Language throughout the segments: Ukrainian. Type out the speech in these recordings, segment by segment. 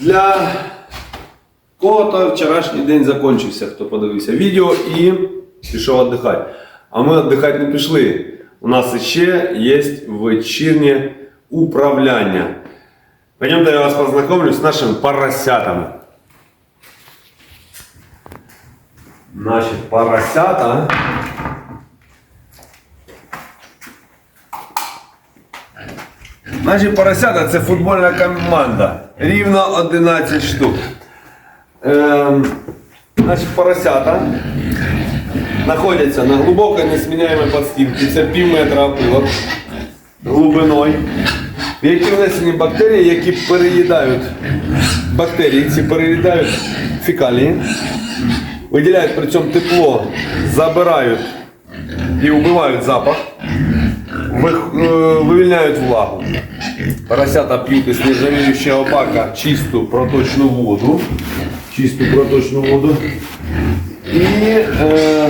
Для кого-то вчорашній день закінчився, хто подивився відео і пішов віддихати. А ми віддихати не пішли. У нас ще є вечірнє управління. Пойдемте я вас познакомлю з нашими поросятами. Наші поросята. Наші поросята це футбольна команда. Рівно 11 штук. Ем, наші поросята знаходяться на глибокій несміняємій подстілці. Це пів метра опилок глибиною. В які внесені бактерії, які переїдають бактерії, ці переїдають фекалії, виділяють при цьому тепло, забирають і вбивають запах, вивільняють влагу. Поросята п'ють із нержавіючого бака чисту проточну воду. Чисту проточну воду. І, е,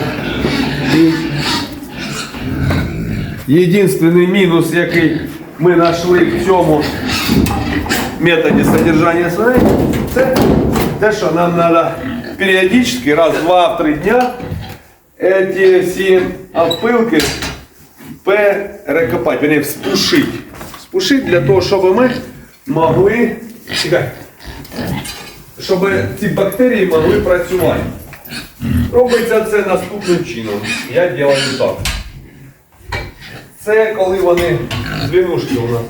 і єдиний мінус, який ми знайшли в цьому методі содержання свиней, це те, що нам треба періодично, раз, два, три дня, ці всі опилки перекопати, вернее, вспушити. Вспушити для того, щоб ми могли. Щоб ці бактерії могли працювати. Робиться це наступним чином. Я роблю так. Це коли вони звінушки у нас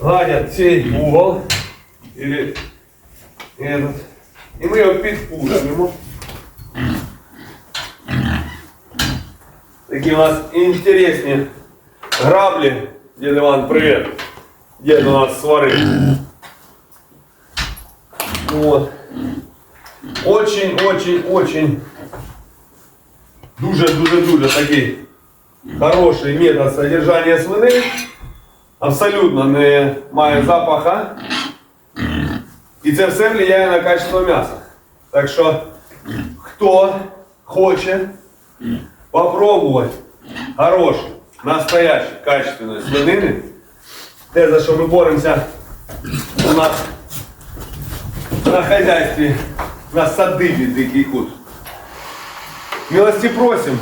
гладять цей угол. І ми його підпушуємо. Такі у нас інтересні граблі. Дед Иван, привет. Дед у нас сварит. Вот. Очень, очень, очень дуже, дуже, дуже такий хороший метод содержання свиней. Абсолютно не має запаха. І це все впливає на качество м'яса. Так що, хто хоче Попробувати хороший, настоящий, качественной свинини, те, за що ми боремося у нас на хазяйстві, на садибі Дикий Кут. Милості просим.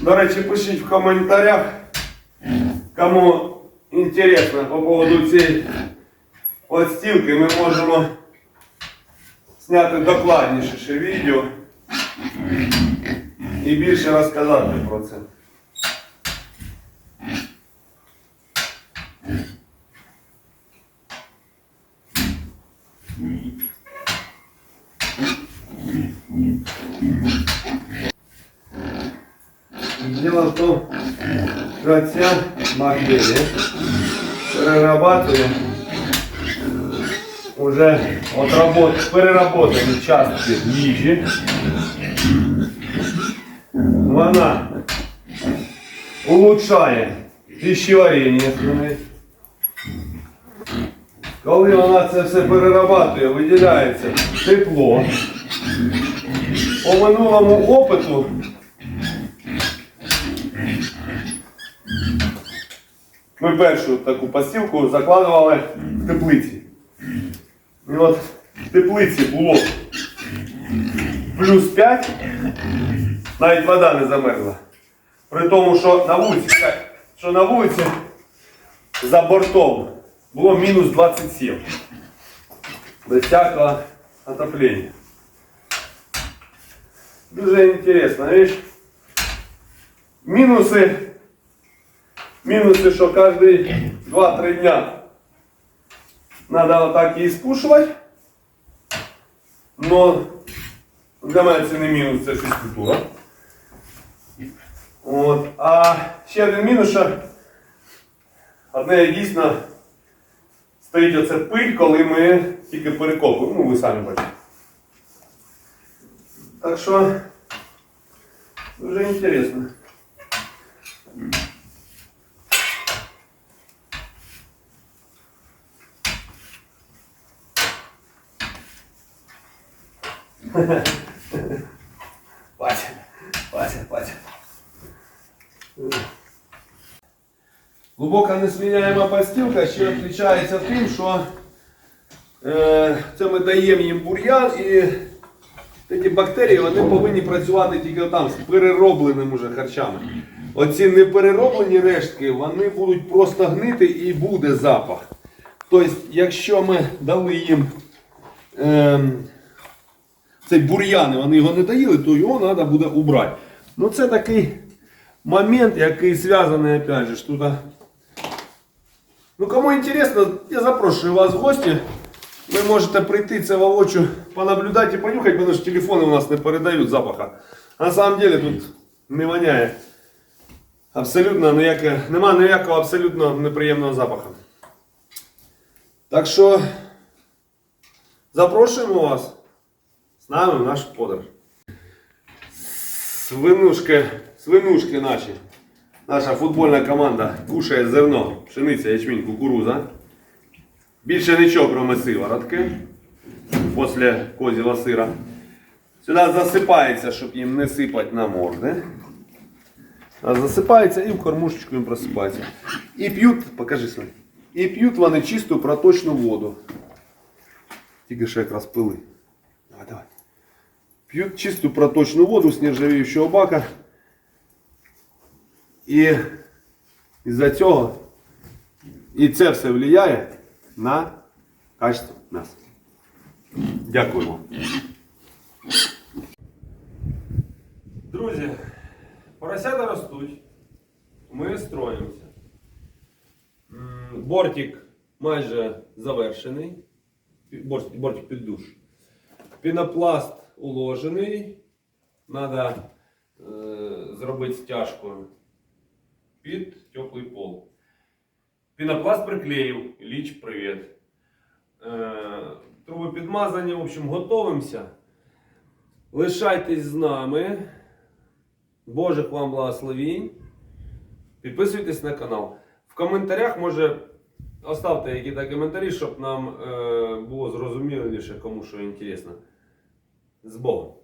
До речі, пишіть в коментарях, кому інтересно по поводу цієї подстілки, ми можемо зняти докладніше відео і більше розказати про це. Дело в том, что ця бактерія перерабатує уже отработ, переработані частки їжі. Вона улучшає пищеварення. Коли вона це все перерабатує, виділяється тепло. По минулому опиту ми першу таку постілку закладували в теплиці. І от в теплиці було плюс 5, навіть вода не замерзла. При тому, що на вулиці, що на вулиці за бортом було мінус 27. Без всякого отоплення. Дуже інтересна річ. Мінуси. Мінуси, що кожні 2-3 дня треба отак її спушувати. Но для мене це не мінус, це фізкультура. От. А ще один мінус, що одне дійсно стоїть оце пиль, коли ми тільки перекопуємо. Ну, ви самі бачите. Так що дуже інтересно. Вася, Глубоко несміняема постілка ще відрізняється тим, що Е, Це ми даємо їм бур'ян і ці бактерії вони повинні працювати тільки там з переробленими вже харчами. Оці неперероблені рештки, вони будуть просто гнити і буде запах. Тобто, якщо ми дали їм ем, цей бур'ян, і вони його не доїли, то його треба буде убрати. Ну це такий момент, який зв'язаний, опять же, тут. Ну, кому интересно, я запрошую вас в гості. Ви можете прийти це воочию, понаблюдати і понюхати, тому що телефони у нас не передають запаха. А на самом деле тут не воняє. Абсолютно ніяке, нема ніякого абсолютно неприємного запаху. Так що запрошуємо вас з нами в нашу подорож. Свинушки, свинушки наші. Наша футбольна команда кушає зерно, пшениця, ячмінь, кукуруза. Більше нічого, кроме сиворотки. Після козього сира. Сюди засипається, щоб їм не сипати на морди. Засипається і в кормушечку їм просипається. І п'ють, покажи свій. І п'ють вони чисту проточну воду. Тільки що якраз пили. Давай, давай. П'ють чисту проточну воду з нержавіючого бака. І із-за цього і це все впливає на качество м'яса. Дякуємо. Друзі, поросята ростуть. Ми строїмося. Бортик майже завершений. Бортик під душ. Пінопласт уложений. Надо е, зробити стяжку під теплий пол. Пінопласт приклеїв. Ліч, привіт. Е, труби підмазані, в общем, готовимося. Лишайтесь з нами. Божих вам благословінь. Підписуйтесь на канал. В коментарях може оставте якісь коментарі, щоб нам е, було зрозуміліше, кому що інтересно. З Богом.